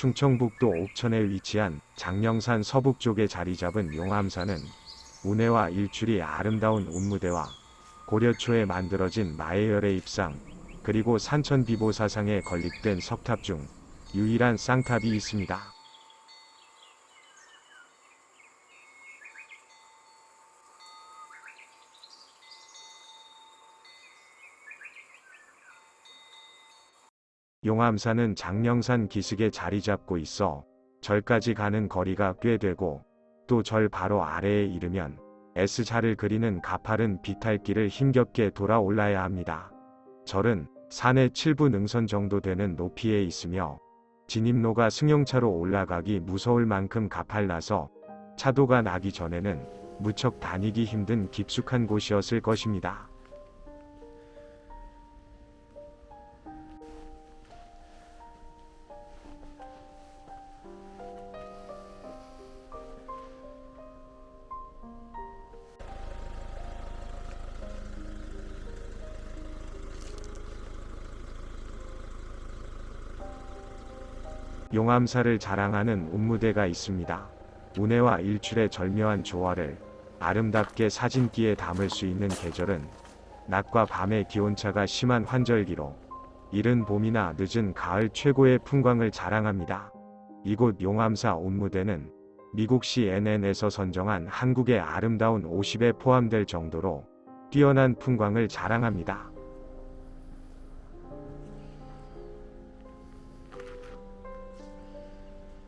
충청북도 옥천에 위치한 장령산 서북쪽에 자리 잡은 용암산은 운해와 일출이 아름다운 운무대와 고려 초에 만들어진 마해열의 입상 그리고 산천비보사상에 건립된 석탑 중 유일한 쌍탑이 있습니다. 용암산은 장령산 기슭에 자리 잡고 있어 절까지 가는 거리가 꽤 되고 또 절 바로 아래에 이르면 S자를 그리는 가파른 비탈길을 힘겹게 돌아 올라야 합니다. 절은 산의 7분 능선 정도 되는 높이에 있으며 진입로가 승용차로 올라가기 무서울 만큼 가팔라서 차도가 나기 전에는 무척 다니기 힘든 깊숙한 곳이었을 것입니다. 용암사를 자랑하는 운무대가 있습니다. 운해와 일출의 절묘한 조화를 아름답게 사진기에 담을 수 있는 계절은 낮과 밤의 기온차가 심한 환절기로 이른 봄이나 늦은 가을 최고의 풍광을 자랑합니다. 이곳 용암사 운무대는 미국 CNN에서 선정한 한국의 아름다운 50에 포함될 정도로 뛰어난 풍광을 자랑합니다.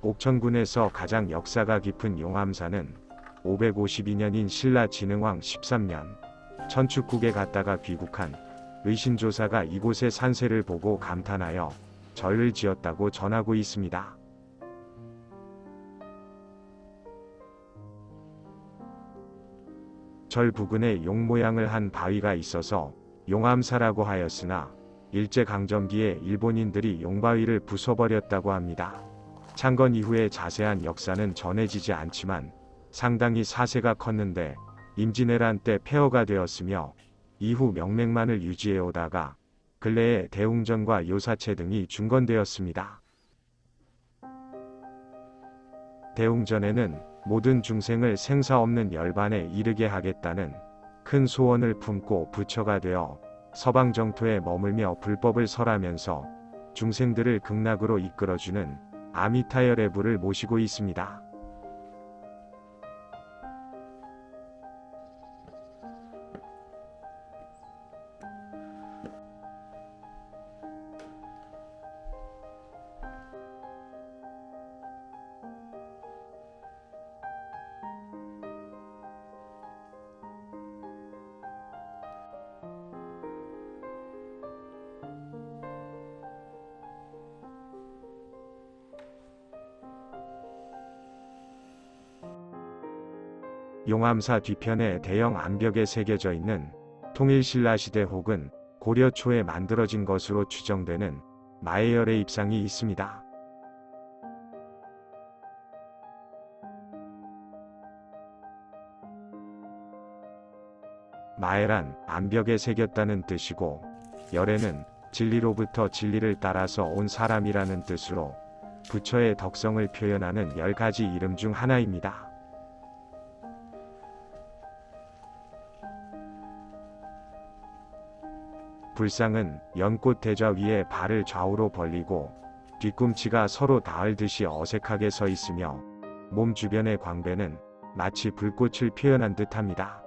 옥천군에서 가장 역사가 깊은 용암사는 552년인 신라 진흥왕 13년 천축국에 갔다가 귀국한 의신조사가 이곳의 산세를 보고 감탄하여 절을 지었다고 전하고 있습니다. 절 부근에 용 모양을 한 바위가 있어서 용암사라고 하였으나 일제강점기에 일본인들이 용바위를 부숴버렸다고 합니다. 창건 이후의 자세한 역사는 전해지지 않지만 상당히 사세가 컸는데 임진왜란 때 폐허가 되었으며 이후 명맥만을 유지해 오다가 근래에 대웅전과 요사체 등이 중건되었습니다. 대웅전에는 모든 중생을 생사 없는 열반에 이르게 하겠다는 큰 소원을 품고 부처가 되어 서방 정토에 머물며 불법을 설하면서 중생들을 극락으로 이끌어주는 아미타열의 부를 모시고 있습니다. 용암사 뒤편에 대형 암벽에 새겨져 있는 통일신라 시대 혹은 고려 초에 만들어진 것으로 추정되는 마해열의 입상이 있습니다. 마해란 암벽에 새겼다는 뜻이고 열에는 진리로부터 진리를 따라서 온 사람이라는 뜻으로 부처의 덕성을 표현하는 열 가지 이름 중 하나입니다. 불상은 연꽃 대좌 위에 발을 좌우로 벌리고 뒤꿈치가 서로 닿을 듯이 어색하게 서 있으며 몸 주변의 광배는 마치 불꽃을 표현한 듯합니다.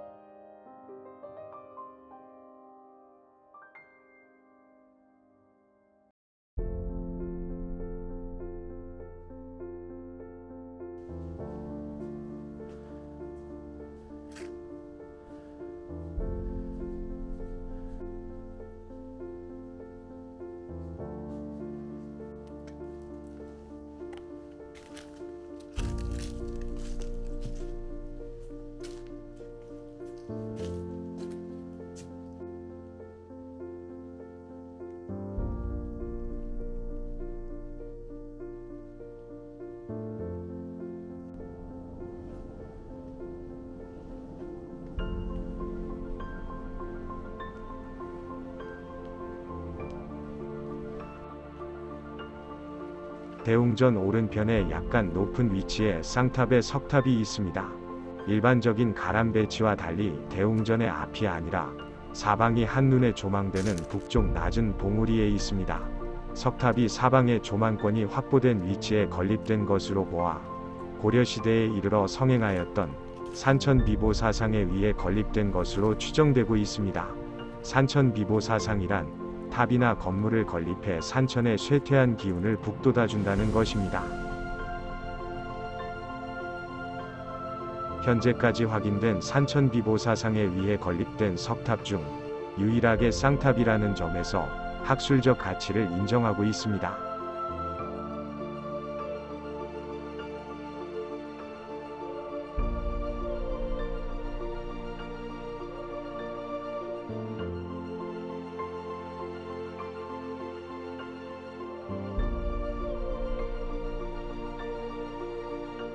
대웅전 오른편에 약간 높은 위치에 쌍탑의 석탑이 있습니다. 일반적인 가람 배치와 달리 대웅전의 앞이 아니라 사방이 한눈에 조망되는 북쪽 낮은 봉우리에 있습니다. 석탑이 사방의 조망권이 확보된 위치에 건립된 것으로 보아 고려시대에 이르러 성행하였던 산천비보 사상에 의해 건립된 것으로 추정되고 있습니다. 산천비보 사상이란 탑이나 건물을 건립해 산천의 쇠퇴한 기운을 북돋아 준다는 것입니다. 현재까지 확인된 산천비보 사상에 의해 건립된 석탑 중 유일하게 쌍탑이라는 점에서 학술적 가치를 인정하고 있습니다.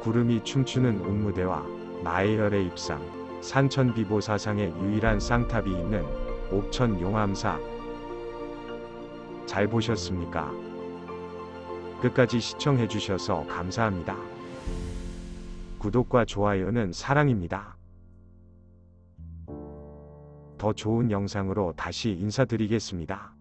구름이 춤추는 운무대와 마이열의 입상, 산천비보 사상의 유일한 쌍탑이 있는 옥천 용암사. 잘 보셨습니까? 끝까지 시청해주셔서 감사합니다. 구독과 좋아요는 사랑입니다. 더 좋은 영상으로 다시 인사드리겠습니다.